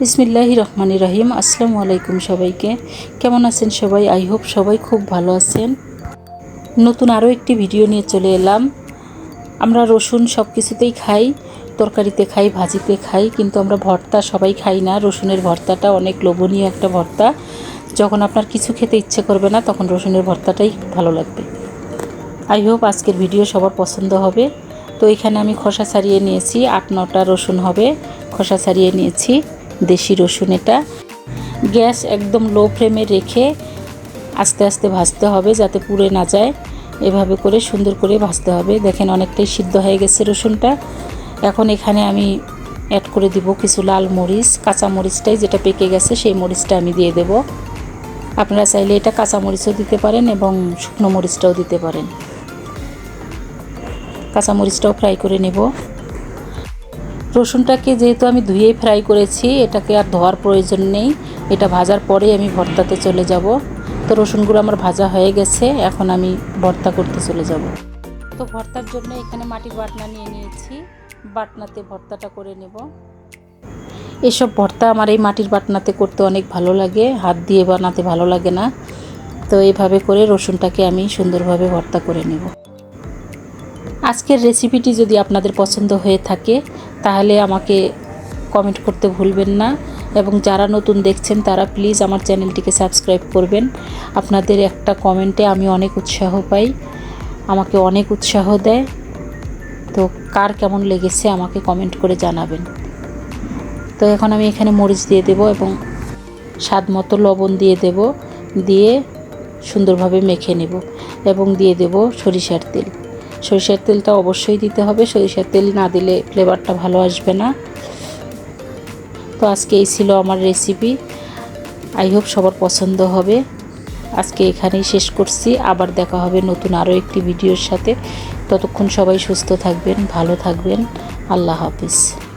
বিসমিল্লাহি রহমানি রহিম, আসসালামু আলাইকুম সবাইকে। কেমন আছেন সবাই? আই হোপ সবাই খুব ভালো আছেন। নতুন আরও একটি ভিডিও নিয়ে চলে এলাম। আমরা রসুন সব কিছুতেই খাই, তরকারিতে খাই, ভাজিতে খাই, কিন্তু আমরা ভর্তা সবাই খাই না। রসুনের ভর্তাটা অনেক লোভনীয় একটা ভর্তা। যখন আপনার কিছু খেতে ইচ্ছে করবে না, তখন রসুনের ভর্তাটাই ভালো লাগবে। আই হোপ আজকের ভিডিও সবার পছন্দ হবে। তো এখানে আমি খোসা ছাড়িয়ে নিয়েছি, আট নটা রসুন হবে। খোসা ছাড়িয়ে নিয়েছি। দেশি রসুন এটা। গ্যাস একদম লো ফ্লেমে রেখে আস্তে আস্তে ভাজতে হবে যাতে পুড়ে না যায়। এভাবে করে সুন্দর করে ভাজতে হবে। দেখেন অনেকটাই সিদ্ধ হয়ে গেছে রসুনটা। এখন এখানে আমি অ্যাড করে দিব কিছু লাল মরিচ, কাঁচা মরিচটাই যেটা পেকে গেছে সেই মরিচটা আমি দিয়ে দেব। আপনারা চাইলে এটা কাঁচা মরিচও দিতে পারেন এবং শুকনো মরিচটাও দিতে পারেন। কাঁচা মরিচটাও ফ্রাই করে নেব। রসুনটাকে যেহেতু আমি ধুয়েই ফ্রাই করেছি, এটাকে আর ধোয়ার প্রয়োজন নেই। এটা ভাজার পরেই আমি ভর্তাতে চলে যাব। তো রসুনগুলো আমার ভাজা হয়ে গেছে, এখন আমি ভর্তা করতে চলে যাব। তো ভর্তার জন্য এখানে মাটির বাটনা নিয়ে নিয়েছি। বাটনাতে ভর্তাটা করে নেব। এসব ভর্তা আমার এই মাটির বাটনাতে করতে অনেক ভালো লাগে, হাত দিয়ে বানাতে ভালো লাগে না। তো এইভাবে করে রসুনটাকে আমি সুন্দরভাবে ভর্তা করে নেব। আজকের রেসিপিটি যদি আপনাদের পছন্দ হয়ে থাকে তাহলে আমাকে কমেন্ট করতে ভুলবেন না। এবং যারা নতুন দেখছেন, তারা প্লিজ আমার চ্যানেলটিকে সাবস্ক্রাইব করবেন। আপনাদের একটা কমেন্টে আমি অনেক উৎসাহ পাই, আমাকে অনেক উৎসাহ দেয়। তো কার কেমন লেগেছে আমাকে কমেন্ট করে জানাবেন। তো এখন আমি এখানে মরিচ দিয়ে দেব এবং স্বাদ মতো লবণ দিয়ে দেব, দিয়ে সুন্দরভাবে মেখে নেব এবং দিয়ে দেব সরিষার তেল। সরিষার তেলটা অবশ্যই দিতে হবে। সরিষার তেল না দিলে ফ্লেভারটা ভালো আসবে না। তো আজকে এই ছিল আমার রেসিপি আই হোপ সবার পছন্দ হবে। আজকে এখানেই শেষ করছি। আবার দেখা হবে নতুন আরও একটি ভিডিওর সাথে। ততক্ষণ সবাই সুস্থ থাকবেন, ভালো থাকবেন। আল্লাহ হাফিজ।